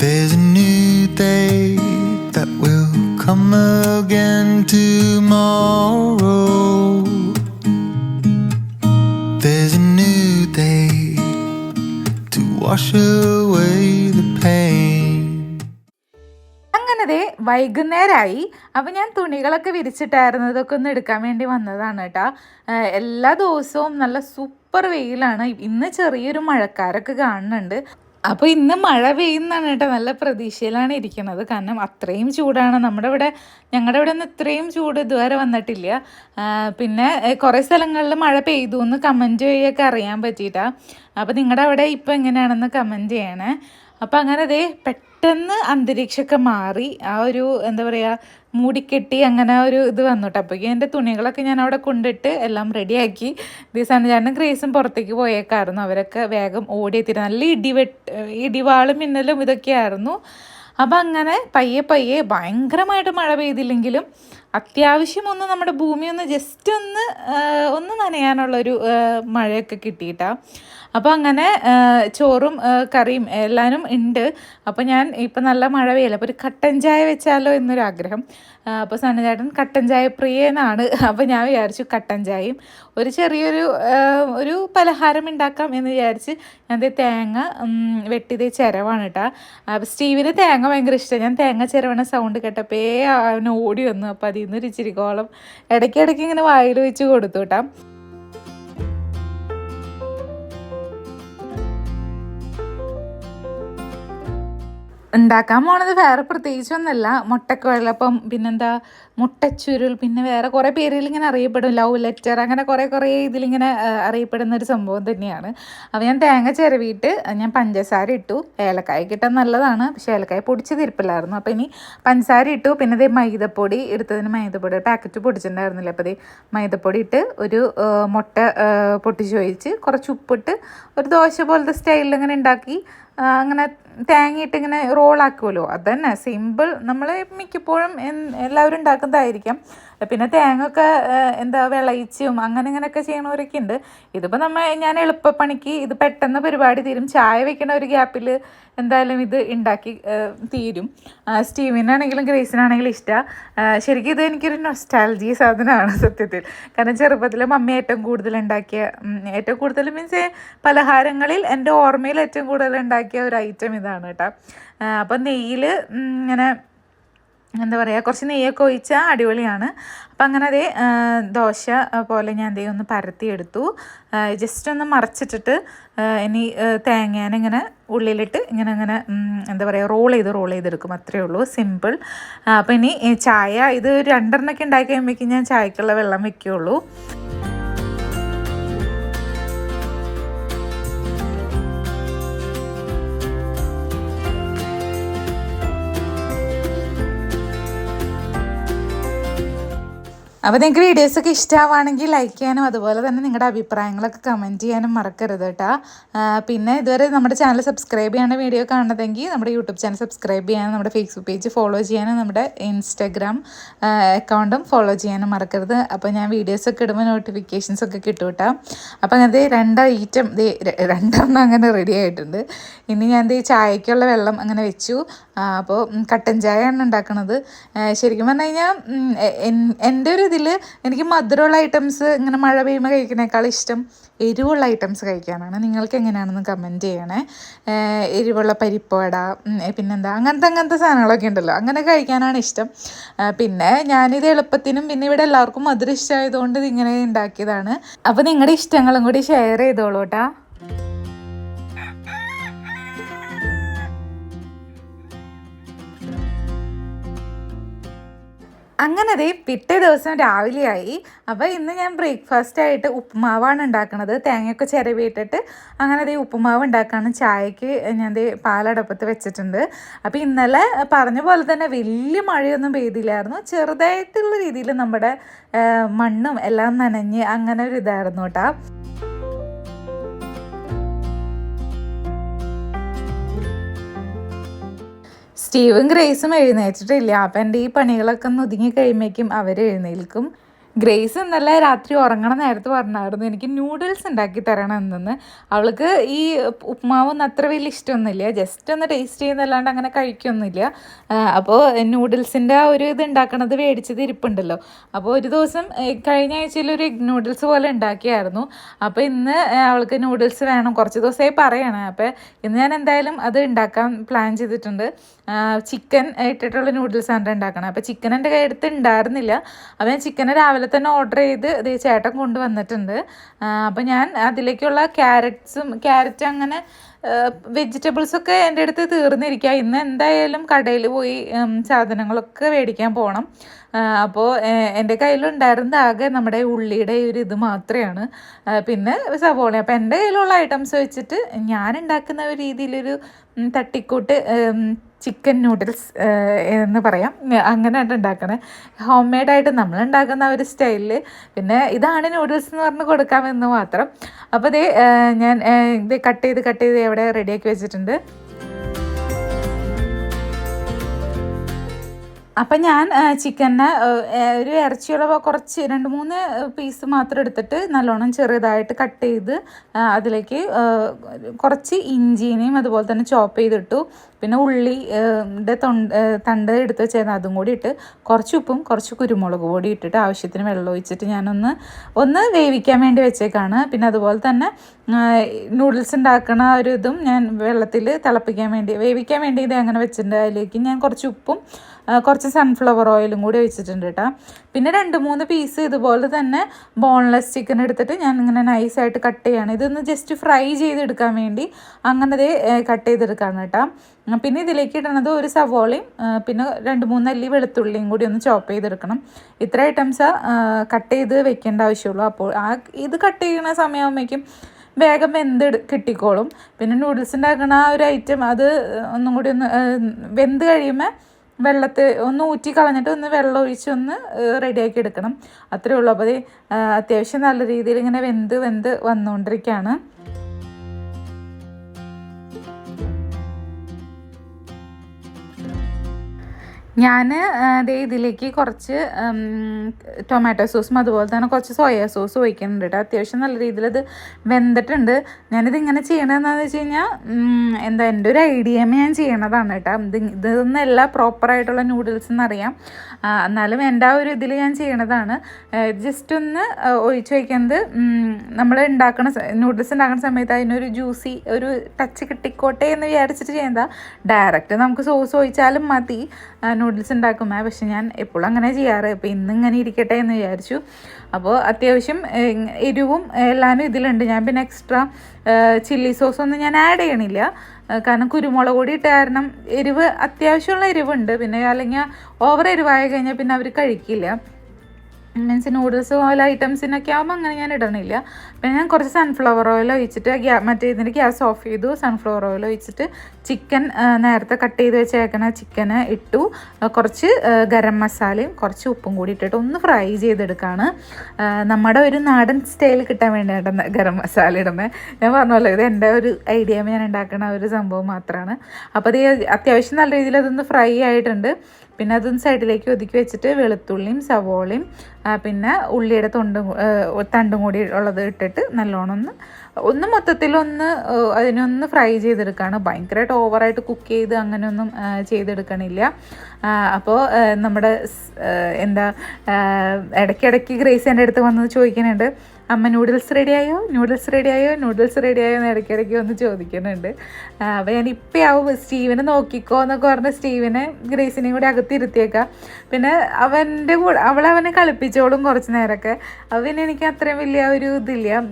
There's a new day that will come again tomorrow. There's a new day to wash away the pain. അങ്ങനെ വൈകുന്നേരമായി അപ്പം ഞാൻ തുണികളൊക്കെ വിരിച്ചിട്ടായിരുന്നു. ഇതൊക്കെ ഒന്ന് എടുക്കാൻ വേണ്ടി വന്നതാണ് കേട്ടോ എല്ലാ ദിവസവും നല്ല സൂപ്പർ വെയിലാണ്. ഇന്ന് ചെറിയൊരു മഴക്കാരൊക്കെ കാണുന്നുണ്ട്. അപ്പോൾ ഇന്ന് മഴ പെയ്യുന്നതാണ് കേട്ടോ. നല്ല പ്രതീക്ഷയിലാണ് ഇരിക്കുന്നത്. കാരണം അത്രയും ചൂടാണ്. നമ്മുടെ ഇവിടെ ഞങ്ങളുടെ ഇവിടെ നിന്ന് ഇത്രയും ചൂട് ഇതുവരെ വന്നിട്ടില്ല. പിന്നെ കുറെ സ്ഥലങ്ങളിൽ മഴ പെയ്തു എന്ന് കമന്റ് വഴിയൊക്കെ അറിയാൻ പറ്റിയിട്ടാ. അപ്പോൾ നിങ്ങളുടെ അവിടെ ഇപ്പോൾ എങ്ങനെയാണെന്ന് കമന്റ് ചെയ്യണേ. അപ്പോൾ അങ്ങനെ അതേ പെട്ടെന്ന് അന്തരീക്ഷമൊക്കെ മാറി ആ ഒരു എന്താ പറയുക മൂടിക്കെട്ടി അങ്ങനെ ഒരു ഇത് വന്നിട്ട്. അപ്പോഴേക്കും എന്റെ തുണികളൊക്കെ ഞാൻ അവിടെ കൊണ്ടിട്ട് എല്ലാം റെഡിയാക്കി ഞാൻ ഗ്രേസും പുറത്തേക്ക് പോയേക്കായിരുന്നു. അവരൊക്കെ വേഗം ഓടിയെത്തിയിരുന്നു നല്ല ഇടിവെട്ട് ഇടിവാളും മിന്നലും ഇതൊക്കെയായിരുന്നു. അപ്പം അങ്ങനെ പയ്യെ പയ്യെ ഭയങ്കരമായിട്ട് മഴ പെയ്തില്ലെങ്കിലും അത്യാവശ്യം ഒന്ന് നമ്മുടെ ഭൂമി ഒന്ന് ജസ്റ്റ് ഒന്ന് ഒന്ന് നനയാനുള്ളൊരു മഴയൊക്കെ കിട്ടിയിട്ടാ. അപ്പോൾ അങ്ങനെ ചോറും കറിയും എല്ലാവരും ഉണ്ട്. അപ്പോൾ ഞാൻ ഇപ്പം നല്ല മഴ പെയ്യല്ലോ അപ്പോൾ ഒരു കട്ടൻ ചായ വെച്ചാലോ എന്നൊരു ആഗ്രഹം അപ്പോൾ സന്നിചേട്ടൻ കട്ടൻ ചായ പ്രിയനാണ്. അപ്പോൾ ഞാൻ വിചാരിച്ചു കട്ടൻ ചായയും ഒരു ചെറിയൊരു ഒരു പലഹാരം ഉണ്ടാക്കാം എന്ന് വിചാരിച്ച് ഞാൻ തേങ്ങ വെട്ടിയത് ചിരവാണ് കേട്ടോ അപ്പോൾ സ്റ്റീവിന് തേങ്ങ ഭയങ്കര ഇഷ്ടമാണ് ഞാൻ തേങ്ങ ചിരവണ സൗണ്ട് കേട്ടപ്പോൾ അവന് ഓടി വന്നു. അപ്പോൾ അതിൽ നിന്ന് ഒരു ഇച്ചിരിക്കോളം ഇടയ്ക്കിടയ്ക്ക് ഇങ്ങനെ വായിൽ വെച്ച് കൊടുത്തു കേട്ടോ ഉണ്ടാക്കാൻ പോണത് വേറെ പ്രത്യേകിച്ചൊന്നുമല്ല. മുട്ടക്ക് വെള്ളപ്പം പിന്നെന്താ മുട്ടച്ചുരുൾ പിന്നെ വേറെ കുറേ പേരിൽ ഇങ്ങനെ അറിയപ്പെടും. ലവ് ലെറ്റർ അങ്ങനെ കുറേ കുറേ ഇതിലിങ്ങനെ അറിയപ്പെടുന്ന ഒരു സംഭവം തന്നെയാണ്. അപ്പോൾ ഞാൻ തേങ്ങ ചിരവിയിട്ട് ഞാൻ പഞ്ചസാര ഇട്ടു. ഏലക്കായ കിട്ടാൻ നല്ലതാണ്. പക്ഷേ ഏലക്കായ പൊടിച്ച് തിരിപ്പില്ലായിരുന്നു അപ്പോൾ ഇനി പഞ്ചസാര ഇട്ടു. പിന്നെ ഇതേ മൈദപ്പൊടി എടുത്തതിന് മൈദപ്പൊടി പാക്കറ്റ് പൊടിച്ചിട്ടുണ്ടായിരുന്നില്ല. അപ്പോൾ ഇതേ മൈദപ്പൊടി ഇട്ട് ഒരു മുട്ട പൊട്ടിച്ച് ഒഴിച്ച് കുറച്ച് ഉപ്പിട്ട് ഒരു ദോശ പോലത്തെ സ്റ്റൈലിൽ ഇങ്ങനെ ഉണ്ടാക്കി അങ്ങനെ തേങ്ങയിട്ട് ഇങ്ങനെ റോളാക്കുമല്ലോ അതുതന്നെ സിമ്പിൾ നമ്മൾ മിക്കപ്പോഴും എല്ലാവരും ഉണ്ടാക്കുന്നതായിരിക്കാം. പിന്നെ തേങ്ങ ഒക്കെ എന്താ വിളയിച്ചും അങ്ങനെ ഇങ്ങനെയൊക്കെ ചെയ്യണവരൊക്കെ ഉണ്ട് ഇതിപ്പോൾ നമ്മൾ ഞാൻ എളുപ്പപ്പണിക്ക് ഇത് പെട്ടെന്ന് പരിപാടി തീരും. ചായ വെക്കണ ഒരു ഗ്യാപ്പിൽ എന്തായാലും ഇത് ഉണ്ടാക്കി തീരും. സ്റ്റീവിനാണെങ്കിലും ഗ്രേസിനാണെങ്കിലും ഇഷ്ടമാണ് ശരിക്കും ഇത് എനിക്കൊരു നൊസ്റ്റാലജി സാധനമാണ് സത്യത്തിൽ. കാരണം ചെറുപ്പത്തിൽ മമ്മി ഏറ്റവും കൂടുതൽ ഉണ്ടാക്കിയ ഏറ്റവും കൂടുതൽ മീൻസ് പലഹാരങ്ങളിൽ എന്റെ ഓർമ്മയിൽ ഏറ്റവും കൂടുതൽ ഉണ്ടാക്കിയ ഒരു ഐറ്റം ഇതാണ് കേട്ടോ. അപ്പം നെയ്യിൽ ഇങ്ങനെ എന്താ പറയുക കുറച്ച് നെയ്യൊക്കെ ഒഴിച്ചാൽ അടിപൊളിയാണ്. അപ്പം അങ്ങനെ അതേ ദോശ പോലെ ഞാൻ ദേ ഒന്ന് പരത്തിയെടുത്തു. ജസ്റ്റ് ഒന്ന് മറച്ചിട്ടിട്ട് ഇനി തേങ്ങാനിങ്ങനെ ഉള്ളിലിട്ട് ഇങ്ങനെ അങ്ങനെ എന്താ പറയുക റോൾ ചെയ്ത് റോൾ ചെയ്തെടുക്കും. അത്രയേ ഉള്ളൂ സിമ്പിൾ അപ്പം ഇനി ചായ ഇത് രണ്ടെണ്ണമൊക്കെ ഉണ്ടാക്കി കഴിയുമ്പോഴേക്കും ഞാൻ ചായക്കുള്ള വെള്ളം വെക്കുകയുള്ളൂ അപ്പോൾ നിങ്ങൾക്ക് വീഡിയോസൊക്കെ ഇഷ്ടമാവുകയാണെങ്കിൽ ലൈക്ക് ചെയ്യാനും അതുപോലെ തന്നെ നിങ്ങളുടെ അഭിപ്രായങ്ങളൊക്കെ കമന്റ് ചെയ്യാനും മറക്കരുത് കേട്ടോ പിന്നെ ഇതുവരെ നമ്മുടെ ചാനൽ സബ്സ്ക്രൈബ് ചെയ്യാണ് വീഡിയോ കാണുന്നതെങ്കിൽ നമ്മുടെ യൂട്യൂബ് ചാനൽ സബ്സ്ക്രൈബ് ചെയ്യാനും നമ്മുടെ ഫേസ്ബുക്ക് പേജ് ഫോളോ ചെയ്യാനും നമ്മുടെ ഇൻസ്റ്റാഗ്രാം അക്കൗണ്ടും ഫോളോ ചെയ്യാനും മറക്കരുത്. അപ്പോൾ ഞാൻ വീഡിയോസൊക്കെ ഇടുമ്പോൾ നോട്ടിഫിക്കേഷൻസ് ഒക്കെ കിട്ടും കേട്ടോ അപ്പോൾ അങ്ങനത്തെ രണ്ട് ഐറ്റം രണ്ടെണ്ണം അങ്ങനെ റെഡി ആയിട്ടുണ്ട്. ഇനി ഞാൻ ദേ ചായക്കുള്ള വെള്ളം അങ്ങനെ വെച്ചു. അപ്പോൾ കട്ടൻ ചായയാണ് ഉണ്ടാക്കുന്നത് ശരിക്കും പറഞ്ഞു കഴിഞ്ഞാൽ എന്റെ ഒരു ഇതിൽ എനിക്ക് മധുരമുള്ള ഐറ്റംസ് ഇങ്ങനെ മഴ പെയ്യുമ്പോൾ കഴിക്കുന്നേക്കാൾ ഇഷ്ടം എരിവുള്ള ഐറ്റംസ് കഴിക്കാനാണ്. നിങ്ങൾക്ക് എങ്ങനെയാണെന്ന് കമന്റ് ചെയ്യണേ. എരിവുള്ള പരിപ്പുവട പിന്നെന്താ? അങ്ങനത്തെ അങ്ങനത്തെ സാധനങ്ങളൊക്കെ ഉണ്ടല്ലോ. അങ്ങനെ കഴിക്കാനാണ് ഇഷ്ടം. പിന്നെ ഞാനിത് എളുപ്പത്തിനും പിന്നെ ഇവിടെ എല്ലാവർക്കും മധുരം ഇഷ്ടമായതുകൊണ്ട് ഇത് ഇങ്ങനെ ഉണ്ടാക്കിയതാണ്. അപ്പോൾ നിങ്ങളുടെ ഇഷ്ടങ്ങളും കൂടി ഷെയർ ചെയ്തോളൂ അങ്ങനെ ദേ പിറ്റേ ദിവസം രാവിലെയായി. അപ്പോൾ ഇന്ന് ഞാൻ ബ്രേക്ക്ഫാസ്റ്റ് ആയിട്ട് ഉപ്പുമാവാണ് ഉണ്ടാക്കുന്നത് തേങ്ങയൊക്കെ ചിരവിയിട്ടിട്ട് അങ്ങനെ അതേ ഉപ്പുമാവ് ഉണ്ടാക്കാണ്. ചായക്ക് ഞാൻ ദേ പാലടപ്പത്ത് വെച്ചിട്ടുണ്ട്. അപ്പോൾ ഇന്നലെ പറഞ്ഞ പോലെ തന്നെ വലിയ മഴയൊന്നും പെയ്തില്ലായിരുന്നു. ചെറുതായിട്ടുള്ള രീതിയിൽ നമ്മുടെ മണ്ണും എല്ലാം നനഞ്ഞ് അങ്ങനെ ഒരു ഇതായിരുന്നു കേട്ടോ. സ്റ്റീവും ഗ്രേസും എഴുന്നേറ്റിട്ടില്ല. അപ്പം എന്റെ ഈ പണികളൊക്കെ ഒന്ന് ഒതുങ്ങി കഴിയുമ്പോഴേക്കും അവർ എഴുന്നേൽക്കും. ഗ്രേസ് ഇന്നലെ രാത്രി ഉറങ്ങണ നേരത്ത് പറഞ്ഞായിരുന്നു എനിക്ക് നൂഡിൽസ് ഉണ്ടാക്കി തരണം എന്നെന്ന്. അവൾക്ക് ഈ ഉപ്മാവൊന്നും അത്ര വലിയ ഇഷ്ടമൊന്നുമില്ല. ജസ്റ്റ് ഒന്ന് ടേസ്റ്റ് ചെയ്യുന്നല്ലാണ്ട് അങ്ങനെ കഴിക്കൊന്നുമില്ല. അപ്പോൾ നൂഡിൽസിന്റെ ഒരു ഇത് ഉണ്ടാക്കണത് മേടിച്ചത് ഇരിപ്പുണ്ടല്ലോ. അപ്പോൾ ഒരു ദിവസം കഴിഞ്ഞ ആഴ്ചയിൽ ഒരു എഗ് നൂഡിൽസ് പോലെ ഉണ്ടാക്കിയായിരുന്നു. അപ്പോൾ ഇന്ന് അവൾക്ക് നൂഡിൽസ് വേണം. കുറച്ച് ദിവസമായി പറയണേ. അപ്പോൾ ഇന്ന് ഞാൻ എന്തായാലും അത് ഉണ്ടാക്കാൻ പ്ലാൻ ചെയ്തിട്ടുണ്ട്. ചിക്കൻ ഇട്ടിട്ടുള്ള നൂഡിൽസ് ആണ് ഉണ്ടാക്കണം അപ്പോൾ ചിക്കൻ എന്റെ കയ്യെടുത്ത് ഉണ്ടായിരുന്നില്ല. അപ്പോൾ ഞാൻ ചിക്കനെ രാവിലെ തന്നെ ഓർഡർ ചെയ്ത് ഇത് ചേട്ടൻ കൊണ്ടുവന്നിട്ടുണ്ട്. അപ്പോൾ ഞാൻ അതിലേക്കുള്ള ക്യാരറ്റ്സും ക്യാരറ്റ് അങ്ങനെ വെജിറ്റബിൾസൊക്കെ എന്റെ അടുത്ത് തീർന്നിരിക്കുക ഇന്ന് എന്തായാലും കടയിൽ പോയി സാധനങ്ങളൊക്കെ മേടിക്കാൻ പോകണം അപ്പോൾ എന്റെ കയ്യിലുണ്ടായിരുന്നത് ആകെ നമ്മുടെ ഉള്ളിയുടെ ഒരു ഇത് മാത്രമാണ് പിന്നെ സവോള. അപ്പോൾ എന്റെ കയ്യിലുള്ള ഐറ്റംസ് വെച്ചിട്ട് ഞാൻ ഉണ്ടാക്കുന്ന ഒരു രീതിയിലൊരു തട്ടിക്കൂട്ട് ചിക്കൻ നൂഡിൽസ് എന്ന് പറയാം. അങ്ങനെയാണ് ഉണ്ടാക്കണേ. ഹോം മെയ്ഡായിട്ട് നമ്മൾ ഉണ്ടാക്കുന്ന ഒരു സ്റ്റൈലിൽ പിന്നെ ഇതാണ് നൂഡിൽസ് എന്ന് പറഞ്ഞ് കൊടുക്കാമെന്ന് മാത്രം. അപ്പോൾ ഇത് ഞാൻ ഇത് കട്ട് ചെയ്ത് കട്ട് ചെയ്ത് എവിടെ റെഡിയാക്കി വെച്ചിട്ടുണ്ട്. അപ്പം ഞാൻ ചിക്കനെ ഒരു ഇറച്ചിയുള്ള കുറച്ച് രണ്ട് മൂന്ന് പീസ് മാത്രം എടുത്തിട്ട് നല്ലോണം ചെറുതായിട്ട് കട്ട് ചെയ്ത് അതിലേക്ക് കുറച്ച് ഇഞ്ചിനെയും അതുപോലെ തന്നെ ചോപ്പ് ചെയ്തിട്ടു. പിന്നെ ഉള്ളി തൊണ്ട് തണ്ട് എടുത്ത് വെച്ചായിരുന്നു അതും കൂടി ഇട്ട് കുറച്ച് ഉപ്പും കുറച്ച് കുരുമുളക് പൊടി ഇട്ടിട്ട് ആവശ്യത്തിന് വെള്ളം ഒഴിച്ചിട്ട് ഞാനൊന്ന് ഒന്ന് വേവിക്കാൻ വേണ്ടി വെച്ചേക്കാണ്. പിന്നെ അതുപോലെ തന്നെ നൂഡിൽസ് ഉണ്ടാക്കണ ഒരു ഇതും ഞാൻ വെള്ളത്തിൽ തിളപ്പിക്കാൻ വേണ്ടി വേവിക്കാൻ വേണ്ടി ഇത് അങ്ങനെ വെച്ചിട്ടുണ്ട്? അതിലേക്ക് ഞാൻ കുറച്ച് ഉപ്പും കുറച്ച് സൺഫ്ലവർ ഓയിലും കൂടി വെച്ചിട്ടുണ്ട് കേട്ടോ. പിന്നെ രണ്ട് മൂന്ന് പീസ് ഇതുപോലെ തന്നെ ബോൺലെസ് ചിക്കൻ എടുത്തിട്ട് ഞാൻ ഇങ്ങനെ നൈസായിട്ട് കട്ട് ചെയ്യാണ്. ഇതൊന്ന് ജസ്റ്റ് ഫ്രൈ ചെയ്തെടുക്കാൻ വേണ്ടി അങ്ങനെ ദേ കട്ട് ചെയ്തെടുക്കാണ് കേട്ടോ. പിന്നെ ഇതിലേക്ക് ഇടണത് ഒരു സവോളയും പിന്നെ രണ്ട് മൂന്ന് അല്ലി വെളുത്തുള്ളിയും കൂടി ഒന്ന് ചോപ്പ് ചെയ്തെടുക്കണം. ഇത്ര ഐറ്റംസ് കട്ട് ചെയ്ത് വെക്കേണ്ട ആവശ്യമുള്ളൂ. അപ്പോൾ ആ ഇത് കട്ട് ചെയ്യുന്ന സമയമാകുമ്പോഴേക്കും വേഗം വെന്ത് കിട്ടിക്കോളും. പിന്നെ നൂഡിൽസ് ഉണ്ടാക്കുന്ന ആ ഒരു ഐറ്റം അത് ഒന്നും കൂടി ഒന്ന് വെന്ത് കഴിയുമ്പോൾ വെള്ളത്തിൽ ഒന്ന് ഊറ്റി കളഞ്ഞിട്ട് ഒന്ന് വെള്ളം ഒഴിച്ച് ഒന്ന് റെഡിയാക്കി എടുക്കണം. അത്രേ ഉള്ളൂ. അപ്പോൾ അത് അത്യാവശ്യം നല്ല രീതിയിൽ ഇങ്ങനെ വെന്ത് വെന്ത് വന്നുകൊണ്ടിരിക്കുകയാണ് ഞാൻ ദേ ഇതിലേക്ക് കുറച്ച് ടൊമാറ്റോ സോസും അതുപോലെ തന്നെ കുറച്ച് സോയാ സോസ് ഒഴിക്കുന്നുണ്ട് കേട്ടോ. അത്യാവശ്യം നല്ല രീതിയിൽ അത് വെന്തിട്ടുണ്ട്. ഞാനിത് ഇങ്ങനെ ചെയ്യണതെന്ന് വെച്ച് കഴിഞ്ഞാൽ എന്താ എന്റെ ഒരു ഐഡിയ ഞാൻ ചെയ്യണതാണ് കേട്ടോ. ഇത് ഇതൊന്നല്ല പ്രോപ്പറായിട്ടുള്ള നൂഡിൽസ് എന്നറിയാം. എന്നാലും എന്റെ ആ ഒരു ഇതിൽ ഞാൻ ചെയ്യണതാണ്. ജസ്റ്റ് ഒന്ന് ഒഴിച്ചു ഒഴിച്ച് വയ്ക്കുന്നത് നമ്മൾ ഉണ്ടാക്കുന്ന നൂഡിൽസ് ഉണ്ടാക്കുന്ന സമയത്ത് അതിനൊരു ജ്യൂസി ഒരു ടച്ച് കിട്ടിക്കോട്ടെ എന്ന് വിചാരിച്ചിട്ട് ചെയ്യുന്നതാ ഡയറക്റ്റ് നമുക്ക് സോസ് ഒഴിച്ചാലും മതി. നൂഡിൽസ് ഉണ്ടാക്കുമ്പോൾ പക്ഷെ ഞാൻ എപ്പോഴും അങ്ങനെ ചെയ്യാറ്. അപ്പോൾ ഇന്ന് ഇങ്ങനെ ഇരിക്കട്ടെ എന്ന് വിചാരിച്ചു. അപ്പോൾ അത്യാവശ്യം എരിവും എല്ലാവരും ഇതിലുണ്ട്. ഞാൻ പിന്നെ എക്സ്ട്രാ ചില്ലി സോസൊന്നും ഞാൻ ആഡ് ചെയ്യണില്ല. കാരണം കുരുമുളക് പൊടി ഇട്ട കാരണം എരിവ് അത്യാവശ്യമുള്ള എരിവുണ്ട്. പിന്നെ അല്ലെങ്കിൽ ഓവർ എരിവായി കഴിഞ്ഞാൽ പിന്നെ അവർ കഴിക്കില്ല. മീൻസ് നൂഡിൽസ് പോലെ ഐറ്റംസിനൊക്കെ ആകുമ്പോൾ അങ്ങനെ ഞാൻ ഇടണില്ല. പിന്നെ ഞാൻ കുറച്ച് സൺഫ്ലവർ ഓയിൽ ഒഴിച്ചിട്ട് ഗ്യാ മറ്റേ ഇതിന്റെ ഗ്യാസ് ഓഫ് ചെയ്തു. സൺഫ്ലവർ ഓയിൽ ഒഴിച്ചിട്ട് ചിക്കൻ നേരത്തെ കട്ട് ചെയ്ത് വെച്ചേക്കണ ചിക്കന് ഇട്ടു. കുറച്ച് ഗരം മസാലയും കുറച്ച് ഉപ്പും കൂടി ഇട്ടിട്ട് ഒന്ന് ഫ്രൈ ചെയ്തെടുക്കുകയാണ് നമ്മുടെ ഒരു നാടൻ സ്റ്റൈൽ കിട്ടാൻ വേണ്ടിയാണ് ഗരം മസാല ഇടുന്നത് ഞാൻ പറഞ്ഞല്ലോ ഇത് എന്റെ ഒരു ഐഡിയ ഞാൻ ഉണ്ടാക്കുന്ന ഒരു സംഭവം മാത്രമാണ് അപ്പോൾ അത് അത്യാവശ്യം നല്ല രീതിയിൽ അതൊന്ന് ഫ്രൈ ആയിട്ടുണ്ട്. പിന്നെ അതൊന്ന് സൈഡിലേക്ക് ഒതുക്കി വെച്ചിട്ട് വെളുത്തുള്ളിയും സവോളയും പിന്നെ ഉള്ളിയുടെ തൊണ്ടും തണ്ടും കൂടി ഉള്ളത് ഇട്ടിട്ട് നല്ലോണം ഒന്ന് ഒന്ന് മൊത്തത്തിലൊന്ന് അതിനൊന്ന് ഫ്രൈ ചെയ്തെടുക്കുകയാണ് ഭയങ്കരമായിട്ട് ഓവറായിട്ട് കുക്ക് ചെയ്ത് അങ്ങനെയൊന്നും ചെയ്തെടുക്കണില്ല. അപ്പോൾ നമ്മുടെ എന്താ ഇടയ്ക്കിടയ്ക്ക് ഗ്രേസ് എന്റെ അടുത്ത് വന്നത് ചോദിക്കുന്നുണ്ട്. അമ്മ നൂഡിൽസ് റെഡിയായോ നൂഡിൽസ് റെഡിയായോ നൂഡിൽസ് റെഡിയായോ എന്ന് ഇടയ്ക്കിടയ്ക്ക് ഒന്ന് ചോദിക്കുന്നുണ്ട്. അപ്പോൾ ഞാൻ ഇപ്പം ആവും സ്റ്റീവിനെ നോക്കിക്കോ എന്നൊക്കെ പറഞ്ഞ് സ്റ്റീവിനെ ഗ്രേസിനെയും കൂടി അകത്തിരുത്തിയേക്കാം. പിന്നെ അവന്റെ കൂടെ അവളവനെ കളിപ്പിച്ചോളും കുറച്ച് നേരമൊക്കെ. അവൻ എനിക്ക് അത്രയും വലിയ ഒരു ഇതില്ല.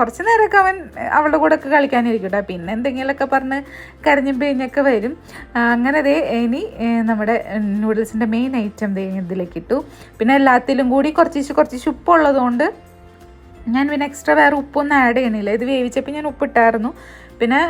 കുറച്ച് നേരമൊക്കെ അവൻ അവളുടെ കൂടെ ഒക്കെ കളിക്കാനിരിക്കട്ടെ. പിന്നെ എന്തെങ്കിലുമൊക്കെ പറഞ്ഞ് കരഞ്ഞും പിഴിഞ്ഞൊക്കെ വരും. അങ്ങനെ ദേ ഇനി നമ്മുടെ നൂഡിൽസിന്റെ മെയിൻ ഐറ്റം ഇതിലേക്ക് ഇട്ടു. പിന്നെ എല്ലാത്തിലും കൂടി കുറച്ച് കുറച്ച് ഉപ്പുള്ളതുകൊണ്ട് ഞാൻ പിന്നെ എക്സ്ട്രാ വേറെ ഉപ്പൊന്നും ആഡ് ചെയ്യുന്നില്ല. ഇത് വേവിച്ചപ്പോൾ ഞാൻ ഉപ്പിട്ടായിരുന്നു. പിന്നെ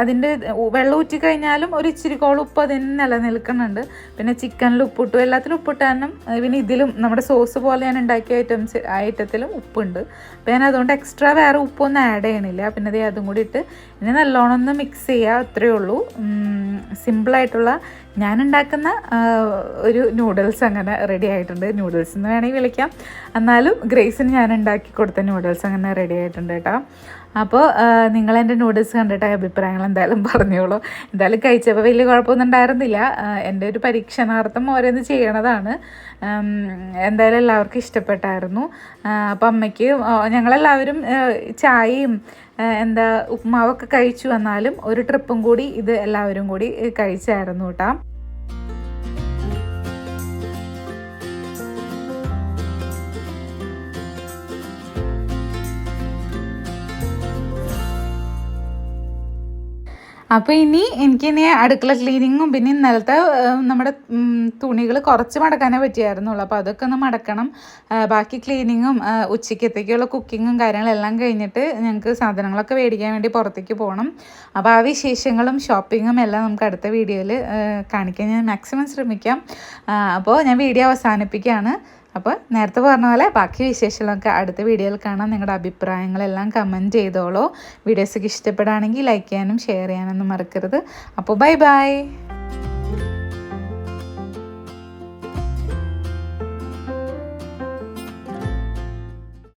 അതിന്റെ വെള്ളം ഊറ്റി കഴിഞ്ഞാലും ഒരു ഇച്ചിരി കോൾ ഉപ്പ് അതിന് നിലനിൽക്കുന്നുണ്ട്. പിന്നെ ചിക്കനിൽ ഉപ്പിട്ടു. എല്ലാത്തിലും ഉപ്പിട്ടാനും പിന്നെ ഇതിലും നമ്മുടെ സോസ് പോലെ ഞാൻ ഉണ്ടാക്കിയ ഐറ്റംസ് ഐറ്റത്തിലും ഉപ്പുണ്ട്. അപ്പോൾ ഞാൻ അതുകൊണ്ട് എക്സ്ട്രാ വേറെ ഉപ്പൊന്നും ആഡ് ചെയ്യണില്ല. പിന്നെ ദേ അതും കൂടി ഇട്ട് ഇനി നല്ലോണം ഒന്ന് മിക്സ് ചെയ്യുക അത്രയേ ഉള്ളൂ. സിമ്പിളായിട്ടുള്ള ഞാൻ ഉണ്ടാക്കുന്ന ഒരു നൂഡിൽസ് അങ്ങനെ റെഡി ആയിട്ടുണ്ട്. നൂഡിൽസ് എന്ന് വേണമെങ്കിൽ വിളിക്കാം. എന്നാലും ഗ്രേസിന് ഞാൻ ഉണ്ടാക്കി കൊടുത്ത നൂഡിൽസ് അങ്ങനെ റെഡി ആയിട്ടുണ്ട് കേട്ടോ. അപ്പോൾ നിങ്ങൾ എന്റെ നൂഡിൽസ് കണ്ടിട്ട് അഭിപ്രായങ്ങൾ എന്തായാലും പറഞ്ഞോളൂ. എന്തായാലും കഴിച്ചപ്പോൾ വലിയ കുഴപ്പമൊന്നും ഉണ്ടായിരുന്നില്ല. എന്റെ ഒരു പരീക്ഷണാർത്ഥം ഓരോന്ന് ചെയ്യണതാണ്. എന്തായാലും എല്ലാവർക്കും ഇഷ്ടപ്പെട്ടായിരുന്നു. അപ്പം അമ്മയ്ക്ക് ഞങ്ങളെല്ലാവരും ചായയും എന്താ ഉപ്മാവൊക്കെ കഴിച്ചു വന്നാലും ഒരു ട്രിപ്പും കൂടി ഇത് എല്ലാവരും കൂടി കഴിച്ചായിരുന്നു കേട്ടോ. അപ്പോൾ ഇനി എനിക്ക് എനിക്കിനി അടുക്കള ക്ലീനിങ്ങും പിന്നെ ഇന്നലത്തെ നമ്മുടെ തുണികൾ കുറച്ച് മടക്കാനേ പറ്റിയായിരുന്നുള്ളൂ. അപ്പോൾ അതൊക്കെ ഒന്ന് മടക്കണം. ബാക്കി ക്ലീനിങ്ങും ഉച്ചയ്ക്കത്തേക്കുള്ള കുക്കിങ്ങും കാര്യങ്ങളെല്ലാം കഴിഞ്ഞിട്ട് ഞങ്ങൾക്ക് സാധനങ്ങളൊക്കെ മേടിക്കാൻ വേണ്ടി പുറത്തേക്ക് പോകണം അപ്പോൾ ആ വിശേഷങ്ങളും ഷോപ്പിങ്ങും എല്ലാം നമുക്ക് അടുത്ത വീഡിയോയിൽ കാണിക്കാൻ ഞാൻ മാക്സിമം ശ്രമിക്കാം. അപ്പോൾ ഞാൻ വീഡിയോ അവസാനിപ്പിക്കുകയാണ് അപ്പോൾ നേരത്തെ പറഞ്ഞ പോലെ ബാക്കി വിശേഷങ്ങളൊക്കെ അടുത്ത വീഡിയോയിൽ കാണാം. നിങ്ങളുടെ അഭിപ്രായങ്ങളെല്ലാം കമന്റ് ചെയ്തോളൂ. വീഡിയോസൊക്കെ ഇഷ്ടപ്പെടുകയാണെങ്കിൽ ലൈക്ക് ചെയ്യാനും ഷെയർ ചെയ്യാനൊന്നും മറക്കരുത്. അപ്പോൾ ബൈ ബൈ